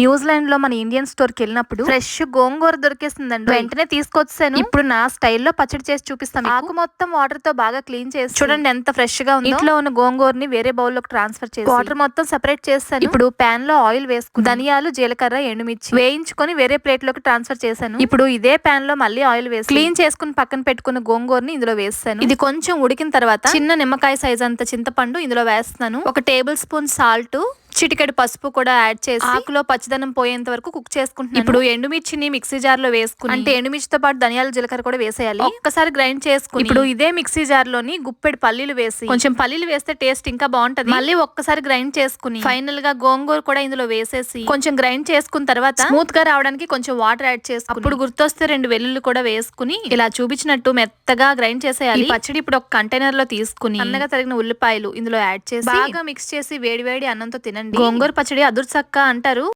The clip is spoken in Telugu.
న్యూజిలాండ్లో మన ఇండియన్ స్టోర్కి వెళ్ళినప్పుడు ఫ్రెష్ గోంగూర దొరికేసిందండి. వెంటనే తీసుకొచ్చాను ఇప్పుడు నా స్టైల్లో పచ్చడి చేసి చూపిస్తాను ఆకు మొత్తం వాటర్తో బాగా క్లీన్ చేసి చూడండి ఎంత ఫ్రెష్గా ఉంది. ఇంట్లో ఉన్న గోంగూరని వేరే బౌల్లోకి ట్రాన్స్ఫర్ చేసి వాటర్ మొత్తం సెపరేట్ చేస్తాను ఇప్పుడు పాన్లో ఆయిల్ వేసుకుని ధనియాలు జీలకర్ర ఎండుమిర్చి వేయించుకొని వేరే ప్లేట్లోకి ట్రాన్స్ఫర్ చేశాను. ఇప్పుడు ఇదే పాన్లో మళ్ళీ ఆయిల్ వేసి క్లీన్ చేసుకుని పక్కన పెట్టుకున్న గోంగూరని ఇందులో వేస్తాను. ఇది కొంచెం ఉడికిన తర్వాత చిన్న నిమ్మకాయ సైజ్ అంత చింతపండు ఇందులో వేస్తాను ఒక టేబుల్ స్పూన్ సాల్ట్ చిటికెడు పసుపు కూడా యాడ్ చేసి ఆకులో పచ్చిదనం పోయేంత వరకు కుక్ చేసుకుంటున్నాను. ఇప్పుడు ఎండుమిర్చిని మిక్సీ జార్లో వేసుకుని అంటే ఎండుమిర్చితో పాటు ధనియాల జీలకర్ర కూడా వేసేయాలి. ఒక్కసారి గ్రైండ్ చేసుకుని ఇప్పుడు ఇదే మిక్సీ జార్లోని గుప్పెడు పల్లీలు వేసి కొంచెం పల్లీలు వేస్తే టేస్ట్ ఇంకా బాగుంటది. మళ్ళీ ఒక్కసారి గ్రైండ్ చేసుకుని ఫైనల్గా గోంగూర కూడా ఇందులో వేసేసి కొంచెం గ్రైండ్ చేసుకున్న తర్వాత స్మూత్గా రావడానికి కొంచెం వాటర్ యాడ్ చేసుకుని అప్పుడు గుర్తొస్తే రెండు వెల్లుల్లి కూడా వేసుకుని ఇలా చూపించినట్టు మెత్తగా గ్రైండ్ చేసేయాలి. పచ్చడి ఇప్పుడు ఒక కంటైనర్లో తీసుకుని సన్నగా తరిగిన ఉల్లిపాయలు ఇందులో యాడ్ చేసి బాగా మిక్స్ చేసి వేడి వేడి అన్నంతో తినండి. గోంగూర పచ్చడి అదుర్సక్క అంటారు.